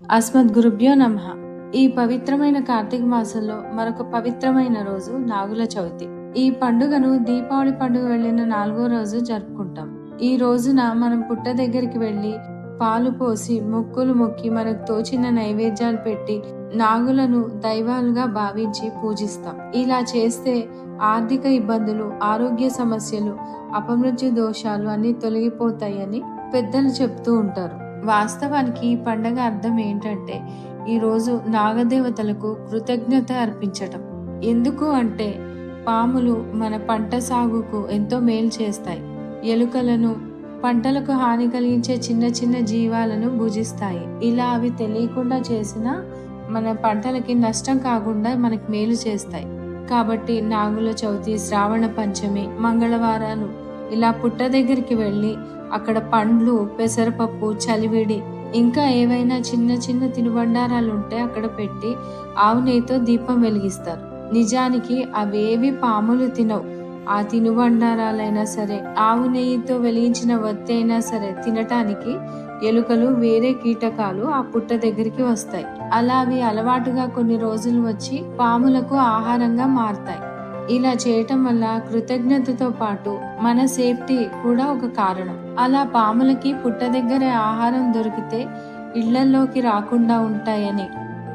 అస్మద్ గురుభ్యో నమ. ఈ పవిత్రమైన కార్తీక మాసంలో మరొక పవిత్రమైన రోజు నాగుల చవితి. ఈ పండుగను దీపావళి పండుగ వెళ్ళిన నాలుగో రోజు జరుపుకుంటాం. ఈ రోజున మనం పుట్ట దగ్గరికి వెళ్ళి పాలు పోసి మొక్కులు మొక్కి మనకు తోచిన నైవేద్యాలు పెట్టి నాగులను దైవాలుగా భావించి పూజిస్తాం. ఇలా చేస్తే ఆర్థిక ఇబ్బందులు ఆరోగ్య సమస్యలు అపమృత్యు దోషాలు అన్ని తొలగిపోతాయని పెద్దలు చెప్తూ ఉంటారు. వాస్తవానికి ఈ పండగ అర్థం ఏంటంటే ఈరోజు నాగదేవతలకు కృతజ్ఞత అర్పించటం. ఎందుకు అంటే పాములు మన పంట సాగుకు ఎంతో మేలు చేస్తాయి. ఎలుకలను పంటలకు హాని కలిగించే చిన్న చిన్న జీవాలను భుజిస్తాయి. ఇలా అవి తెలియకుండా చేసిన మన పంటలకి నష్టం కాకుండా మనకి మేలు చేస్తాయి. కాబట్టి నాగుల చవితి శ్రావణ పంచమి మంగళవారాలు ఇలా పుట్ట దగ్గరికి వెళ్ళి అక్కడ పండ్లు పెసరపప్పు చలివిడి ఇంకా ఏవైనా చిన్న చిన్న తినుబండారాలు ఉంటే అక్కడ పెట్టి ఆవు నెయ్యితో దీపం వెలిగిస్తారు. నిజానికి అవేవి పాములు తినవు. ఆ తినుబండారాలైనా సరే ఆవు నెయ్యితో వెలిగించిన వత్తి అయినా సరే తినటానికి ఎలుకలు వేరే కీటకాలు ఆ పుట్ట దగ్గరికి వస్తాయి. అలా అవి అలవాటుగా కొన్ని రోజులు వచ్చి పాములకు ఆహారంగా మారతాయి. ఇలా చేయటం వల్ల కృతజ్ఞతతో పాటు మన సేఫ్టీ కూడా ఒక కారణం. అలా పాములకి పుట్ట దగ్గర ఆహారం దొరికితే ఇళ్ళలోకి రాకుండా ఉంటాయని.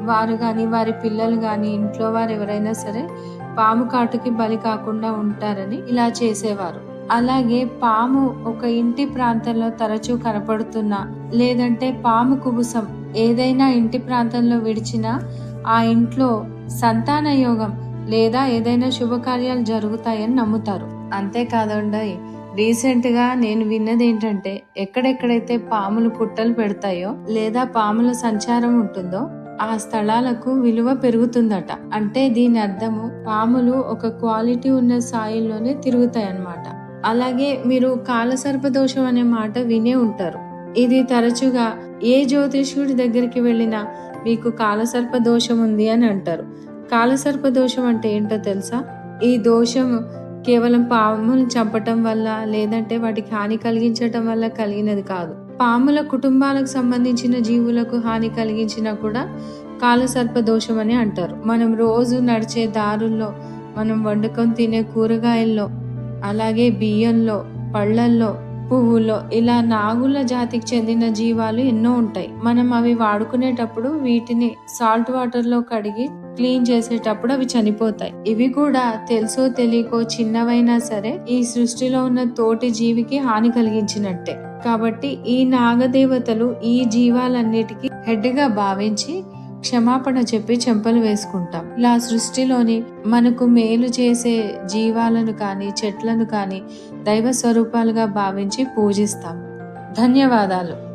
వారు కానీ వారి పిల్లలు కానీ ఇంట్లో వారు ఎవరైనా సరే పాము కాటుకి బలి కాకుండా ఉంటారని ఇలా చేసేవారు. అలాగే పాము ఒక ఇంటి ప్రాంతంలో తరచూ కనపడుతున్నా లేదంటే పాము కుబుసం ఏదైనా ఇంటి ప్రాంతంలో విడిచినా ఆ ఇంట్లో సంతాన యోగం లేదా ఏదైనా శుభకార్యాలు జరుగుతాయని నమ్ముతారు. అంతేకాదండి రీసెంట్గా నేను విన్నది ఏంటంటే ఎక్కడెక్కడైతే పాములు పుట్టలు పెడతాయో లేదా పాముల సంచారం ఉంటుందో ఆ స్థలాలకు విలువ పెరుగుతుందట. అంటే దీని అర్థము పాములు ఒక క్వాలిటీ ఉన్న సాయిల్లోనే తిరుగుతాయన్నమాట. అలాగే మీరు కాలసర్ప దోషం అనే మాట వినే ఉంటారు. ఇది తరచుగా ఏ జ్యోతిష్యుడి దగ్గరికి వెళ్ళినా మీకు కాలసర్ప దోషం ఉంది అని అంటారు. కాలసర్ప దోషం అంటే ఏంటో తెలుసా? ఈ దోషం కేవలం పాములు చంపటం వల్ల లేదంటే వాటికి హాని కలిగించటం వల్ల కలిగినది కాదు. పాముల కుటుంబాలకు సంబంధించిన జీవులకు హాని కలిగించినా కూడా కాలసర్ప దోషం అని అంటారు. మనం రోజు నడిచే దారుల్లో మనం వండుకొని తినే కూరగాయల్లో అలాగే బియ్యంలో పళ్ళల్లో పువ్వుల్లో ఇలా నాగుల జాతికి చెందిన జీవాలు ఎన్నో ఉంటాయి. మనం అవి వాడుకునేటప్పుడు వీటిని సాల్ట్ వాటర్లో కడిగి క్లీన్ చేసేటప్పుడు అవి చనిపోతాయి. ఇవి కూడా తెలుసో తెలియకో చిన్నవైనా సరే ఈ సృష్టిలో ఉన్న తోటి జీవికి హాని కలిగించినట్టే. కాబట్టి ఈ నాగదేవతలు ఈ జీవాలన్నిటికీ హెడ్గా భావించి క్షమాపణ చెప్పి చెంపలు వేసుకుంటాం. ఇలా సృష్టిలోని మనకు మేలు చేసే జీవాలను కానీ చెట్లను కానీ దైవ స్వరూపాలుగా భావించి పూజిస్తాం. ధన్యవాదాలు.